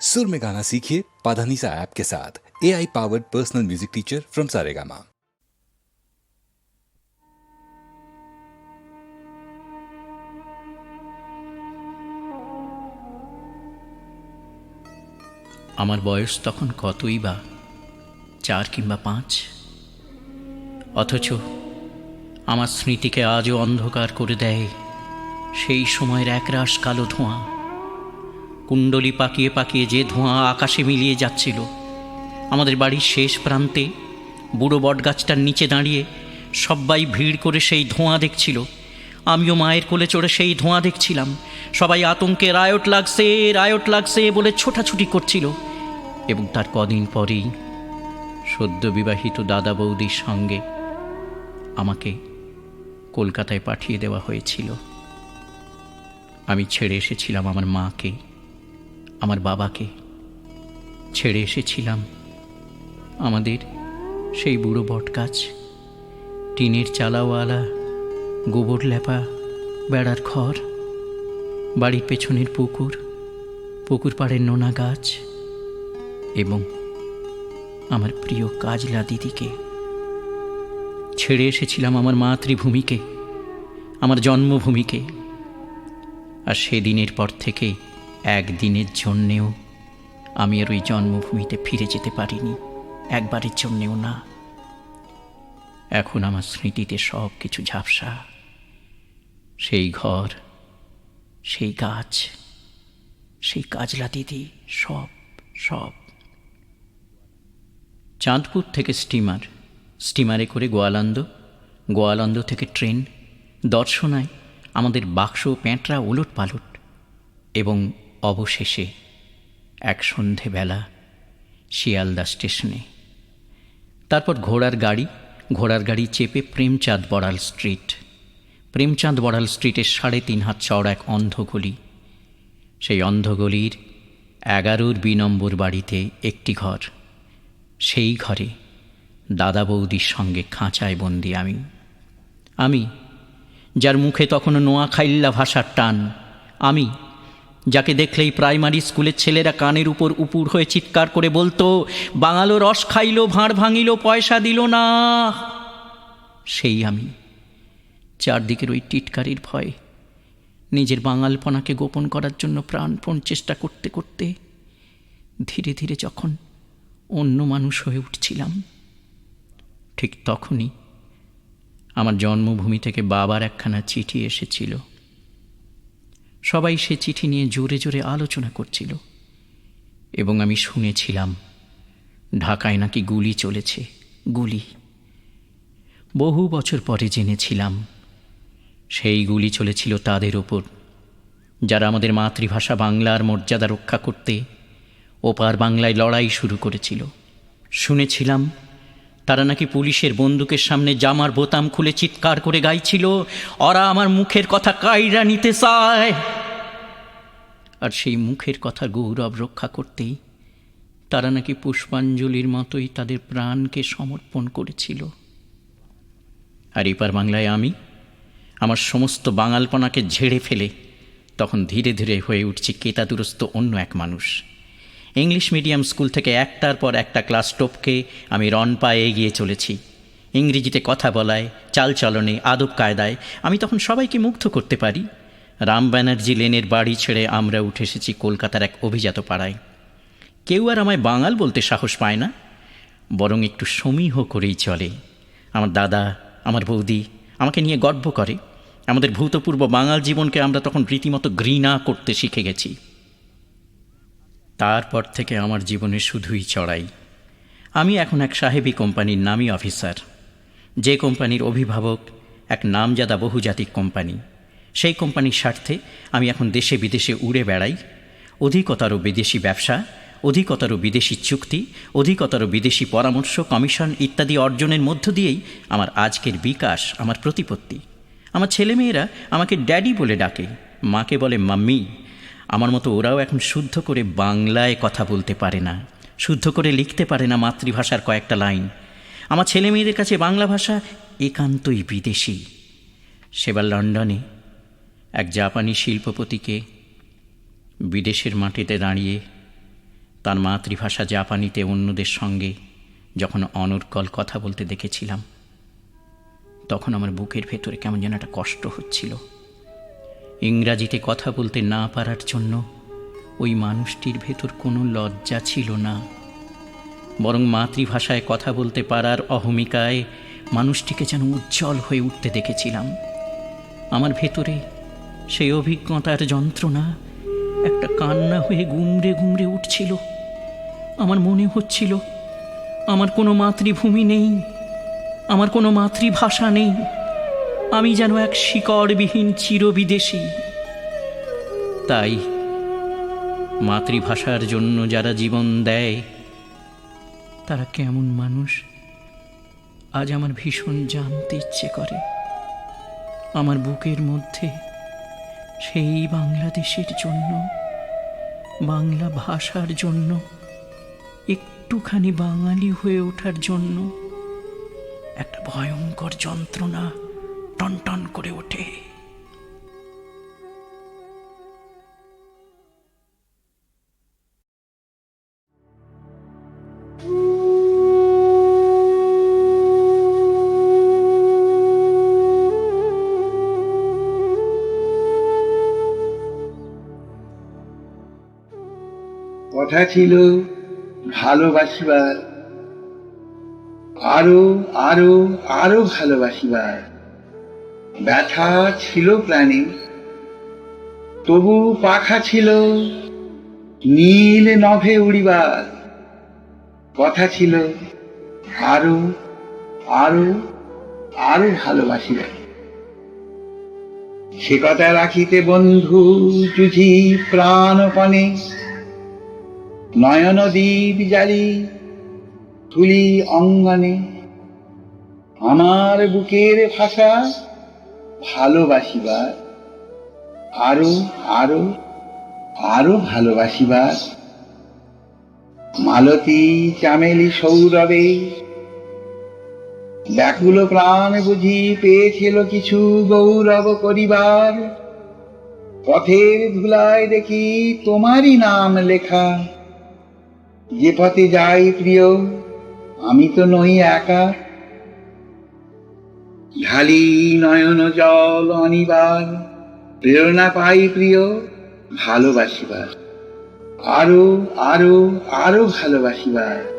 सुर में गाना सीखिए पाधानीसा ऐप के साथ A I powered personal music teacher from Saregama আমার বয়স তখন কতই বা চার কিংবা পাঁচ অথচ আমার স্মৃতিকে আজও অন্ধকার করে দেয় সেই সময়ের একরাশ কালো ধোঁয়া কুণ্ডলি পাকিয়ে পাকিয়ে যে ধোঁয়া আকাশে মিলিয়ে যাচ্ছিল, আমাদের বাড়ির শেষ প্রান্তে বুড়ো বটগাছটার নিচে দাঁড়িয়ে সবাই ভিড় করে সেই ধোঁয়া দেখছিল। আমিও মায়ের কোলে চড়ে সেই ধোঁয়া দেখছিলাম। সবাই আতঙ্কে, রায়ট লাগছে রায়ট লাগছে বলে ছোটাছুটি করছিল। এবং তার কদিন পরেই সদ্য বিবাহিত দাদা বৌদির সঙ্গে আমাকে কলকাতায় পাঠিয়ে দেওয়া হয়েছিল। আমি ছেড়ে এসেছিলাম আমার মাকে। আমার বাবাকে। ছেড়ে এসেছিলাম। আমাদের সেই বুড়ো বটগাছ, টিনের চালাওয়ালা, গোবর লেপা বেড়ার ঘর বাড়ির পেছনের পুকুর পুকুর পাড়ের নোনা গাছ এবং আমার প্রিয় কাজলা দিদিকে। ছেড়ে এসেছিলাম আমার মাতৃভূমিকে, আমার জন্মভূমিকে। আর সেদিনের পর থেকে একদিনের জন্যেও আমি আর ওই জন্মভূমিতে ফিরে যেতে পারিনি। একবারের জন্যেও না। এখন আমার স্মৃতিতে সব কিছু ঝাপসা। সেই ঘর, সেই গাছ, সেই কাজলা দিদি, সব সব। চাঁদপুর থেকে স্টিমার, স্টিমারে করে গোয়ালন্দ গোয়ালন্দ থেকে ট্রেন, দর্শনায় আমাদের বাক্স, প্যাঁটরা ওলট পালট এবং অবশেষে এক সন্ধেবেলা শিয়ালদা স্টেশনে। তারপর ঘোড়ার গাড়ি ঘোড়ার গাড়ি চেপে প্রেমচাঁদ বড়াল স্ট্রিট। প্রেমচাঁদ বড়াল স্ট্রিটের সাড়ে তিন হাত চওড়া এক অন্ধগলি। সেই অন্ধগলির এগারোর বি নম্বর বাড়িতে একটি ঘর। সেই ঘরে দাদা বৌদির সঙ্গে খাঁচায় বন্দি আমি। আমি, যার মুখে তখনও নোয়াখাইল্লা ভাষার টান। আমি যাকে দেখলেই প্রাইমারি স্কুলের ছেলেরা কানের উপর উপুর হয়ে চিৎকার করে বলতো, বাঙালো রস খাইলো, ভাঁড় ভাঙিল, পয়সা দিল না। সেই আমি, চারদিকের ওই টিটকারির ভয়, নিজের বাঙালপনাকে গোপন করার জন্য প্রাণপণ চেষ্টা করতে করতে, ধীরে ধীরে যখন অন্য মানুষ হয়ে উঠছিলাম, ঠিক তখনই আমার জন্মভূমি থেকে বাবার একখানা চিঠি এসেছিল। সবাই সে চিঠি নিয়ে জোরে জোরে আলোচনা করছিল। এবং আমি শুনেছিলাম, ঢাকায় নাকি গুলি চলেছে, গুলি। বহু বছর পরে জেনেছিলাম, সেই গুলি চলেছিল তাদের ওপর, যারা আমাদের মাতৃভাষা বাংলার মর্যাদা রক্ষা করতে ওপার বাংলায় লড়াই শুরু করেছিল। শুনেছিলাম তারা নাকি পুলিশের বন্দুকের সামনে জামার বোতাম খুলে চিৎকার করে গাইছিল, ওরা আমার মুখের কথা কাইরা নিতে চায়। আর সেই মুখের কথা গৌরব রক্ষা করতেই তারা নাকি পুষ্পাঞ্জলির মতোই তাদের প্রাণকে সমর্পণ করেছিল। আর এপার বাংলায় আমি, আমার সমস্ত বাঙালপনাকে ঝেড়ে ফেলে, তখন ধীরে ধীরে হয়ে উঠছি কেতাদুরস্ত অন্য এক মানুষ। ইংলিশ মিডিয়াম স্কুল থেকে একটার পর একটা ক্লাস টপকে আমি রন পায়ে এগিয়ে চলেছি। ইংরেজিতে কথা বলায়, চালচলনে, আদব কায়দায় আমি তখন সবাইকে মুগ্ধ করতে পারি। রাম ব্যানার্জি লেনের বাড়ি ছেড়ে আমরা উঠে এসেছি কলকাতার এক অভিজাত পাড়ায়। কেউ আর আমায় বাঙাল বলতে সাহস পায় না, বরং একটু সমীহ করেই চলে। আমার দাদা, আমার বৌদি আমাকে নিয়ে গর্ব করে। আমাদের ভূতপূর্ব বাঙাল জীবনকে আমরা তখন রীতিমতো ঘৃণা করতে শিখে গেছি। তারপর থেকে আমার জীবনে শুধুই চড়াই। আমি এখন এক সাহেবী কোম্পানির নামী অফিসার। যে কোম্পানির অভিভাবক এক নামজাদা বহুজাতিক কোম্পানি। সেই কোম্পানির স্বার্থে আমি এখন দেশে বিদেশে উড়ে বেড়াই। অধিকতর বিদেশি ব্যবসা, অধিকতর বিদেশি চুক্তি, অধিকতর বিদেশি পরামর্শ, কমিশন ইত্যাদি অর্জনের মধ্য দিয়েই আমার আজকের বিকাশ, আমার প্রতিপত্তি। আমার ছেলেমেয়েরা আমাকে ড্যাডি বলে ডাকে, মাকে বলে মাম্মি আমার মতো ওরাও এখন শুদ্ধ করে বাংলায় কথা বলতে পারে না, শুদ্ধ করে লিখতে পারে না মাতৃভাষার কয়েকটা লাইন। আমার ছেলে মেয়েদের কাছে বাংলা ভাষা একান্তই বিদেশি। সেবার লন্ডনে এক জাপানি শিল্পপতিকে বিদেশের মাটিতে দাঁড়িয়ে তার মাতৃভাষা জাপানিতে অন্যদের সঙ্গে যখন অনর্কল কথা বলতে দেখেছিলাম, তখন আমার বুকের ভেতরে কেমন যেন একটা কষ্ট হচ্ছিল। ইংরাজিতে কথা বলতে না পারার জন্য ওই মানুষটির ভেতর কোনো লজ্জা ছিল না। বরং মাতৃভাষায় কথা বলতে পারার অহমিকায় মানুষটিকে যেন উজ্জ্বল হয়ে উঠতে দেখেছিলাম। আমার ভেতরে সেই অভিজ্ঞতার যন্ত্রণা, একটা কান্না হয়ে গুমড়ে গুমড়ে উঠছিল। আমার মনে হচ্ছিল, আমার কোনো মাতৃভূমি নেই, আমার কোনো মাতৃভাষা নেই। আমি যেন এক শিকড়বিহীন চিরবিদেশী। তাই মাতৃভাষার জন্য যারা জীবন দেয়, তারা কেমন মানুষ? আজ আমার ভীষণ জানতে ইচ্ছে করে। আমার বুকের মধ্যে সেই বাংলাদেশের জন্য, বাংলা ভাষার জন্য, একটুখানি বাঙালি হয়ে ওঠার জন্য একটা ভয়ঙ্কর যন্ত্রণা। টনটন করে ওঠে। কথা ছিল ভালোবাসিবার। আরও আরও আরও ভালোবাসিবার। ব্যথা ছিল প্রাণে, তবু পাখা ছিল নীল নভে উড়িবার। কথা ছিল, আরও আরও আরও ভালোবাসিবার। সে কথা রাখিতে বন্ধু জুঝি প্রাণপণে, নয়ন দ্বীপ জালি তুলি অঙ্গনে, আমার বুকের ভাষা ভালোবাসিবার, আরও আরও আরও ভালোবাসিবার। মালতী চামেলি সৌরভে ব্যাকুল প্রাণ বুঝি পেয়েছিল কিছু গৌরব করিবার। পথের ধুলায় দেখি তোমারই নাম লেখা। যে পথে যাই প্রিয়, আমি তো নই একা। ঢালি নয়ন জল অনিবার প্রেরণা পাই প্রিয় ভালোবাসিবার। আরও আরও আরও ভালোবাসিবার।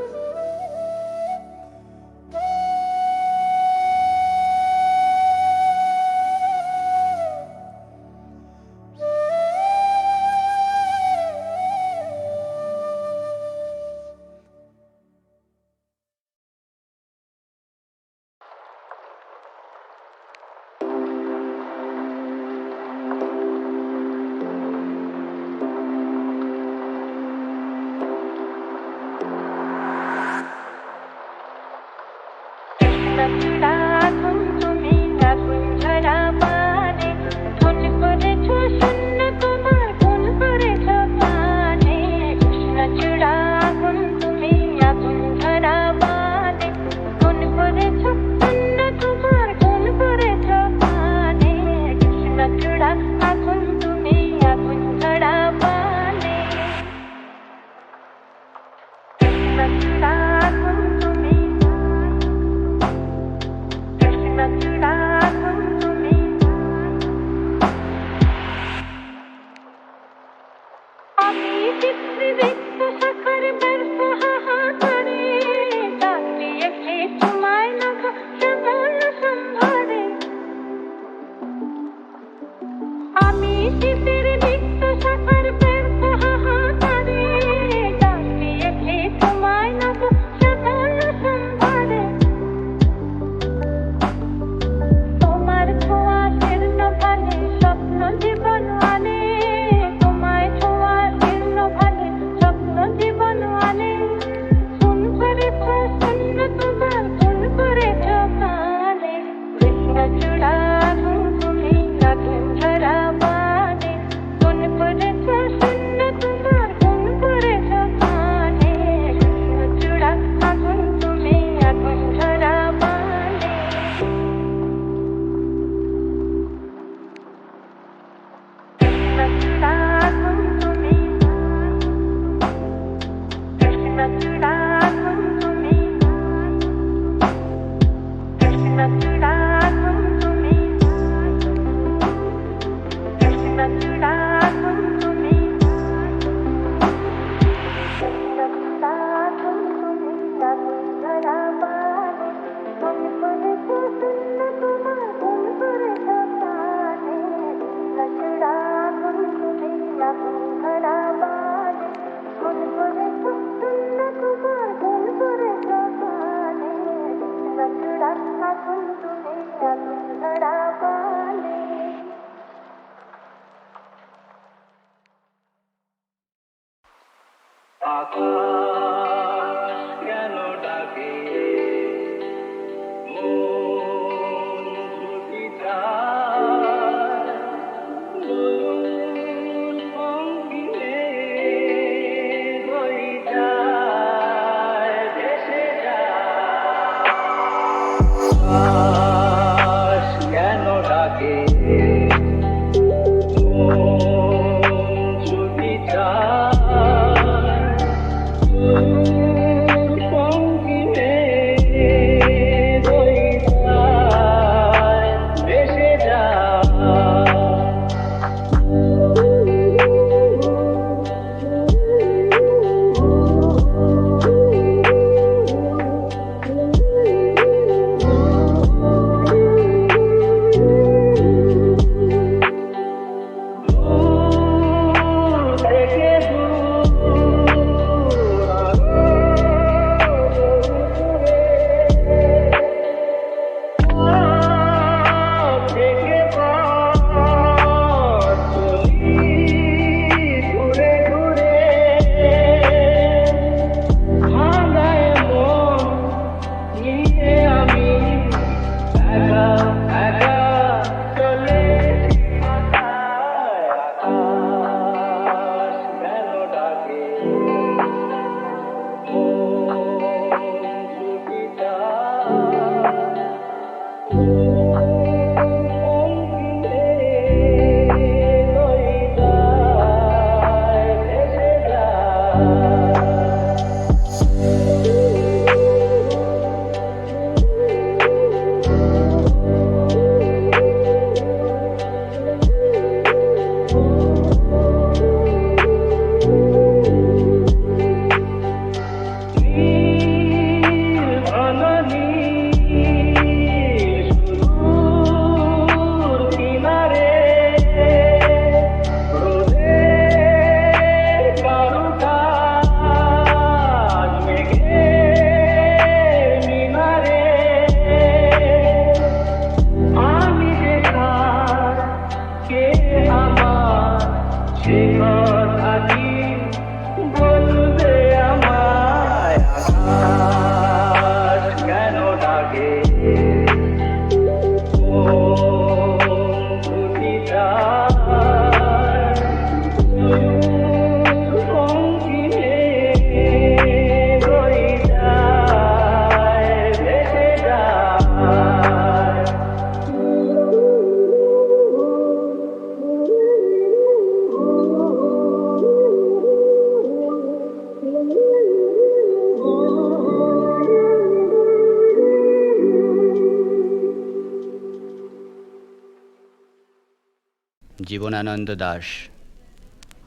জীবনানন্দ দাস,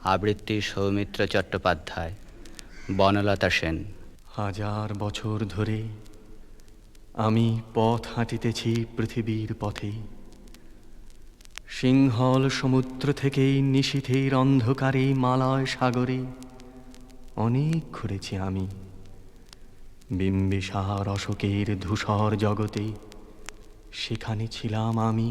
আবৃত্তি সৌমিত্র চট্টোপাধ্যায়, বনলতা সেন। হাজার বছর ধরে আমি পথ হাঁটিতেছি পৃথিবীর পথে। সিংহল সমুদ্র থেকেই নিশীথের অন্ধকারে মালয় সাগরে অনেক ঘুরেছি আমি। বিম্বিসার অশোকের ধূসর জগতে সেখানে ছিলাম আমি।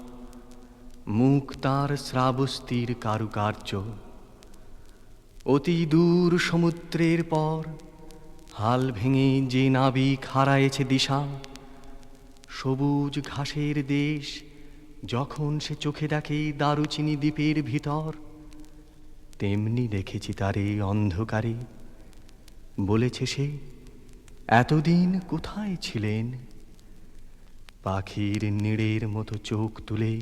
মুখ তার শ্রাবস্তির কারুকার্য। অতি দূর সমুদ্রের পর, হাল ভেঙে যে নাবিক হারায়েছে দিশা, সবুজ ঘাসের দেশ যখন সে চোখে দেখে দারুচিনি দ্বীপের ভিতর, তেমনি দেখেছি তারে অন্ধকারে। বলেছে সে, এতদিন কোথায় ছিলেন? পাখির নিড়ের মতো চোখ তুলে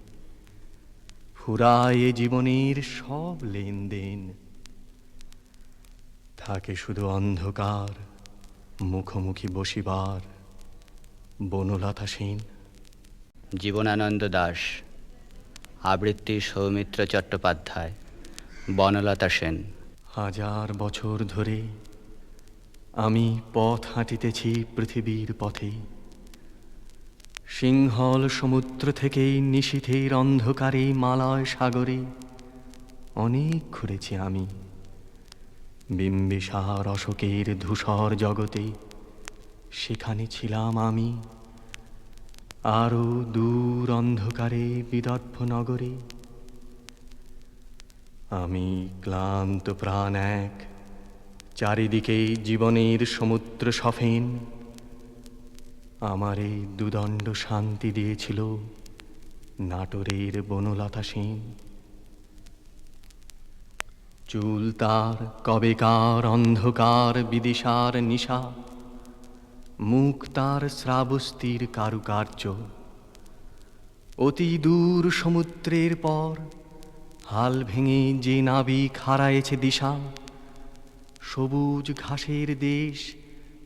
ফুরায় এ জীবনের সব লেনদেন। থাকে শুধু অন্ধকার মুখোমুখি বসিবার বনলতা সেন। জীবনানন্দ দাস আবৃত্তি সৌমিত্র চট্টোপাধ্যায় বনলতা সেন। হাজার বছর ধরে আমি পথ হাঁটিতেছি পৃথিবীর পথে। সিংহল সমুদ্র থেকে নিশীথের অন্ধকারে মালয় সাগরে। অনেক ঘুরেছি আমি। বিম্বিসার অশোকের ধূসর জগতে। সেখানে ছিলাম আমি। আরও দূর অন্ধকারে বিদর্ভ নগরে। আমি ক্লান্ত প্রাণ এক। চারিদিকে জীবনের সমুদ্র সফেন। আমারে দুদণ্ড শান্তি দিয়েছিল নাটোরের বনলতা সেন। চুল তার কবেকার অন্ধকার বিদিশার নিশা, মুখ তার শ্রাবস্তির কারুকার্য। অতি দূর সমুদ্রের পর হাল ভেঙে যে নাবিক হারায়েছে দিশা, সবুজ ঘাসের দেশ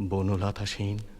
বনলতা সেন।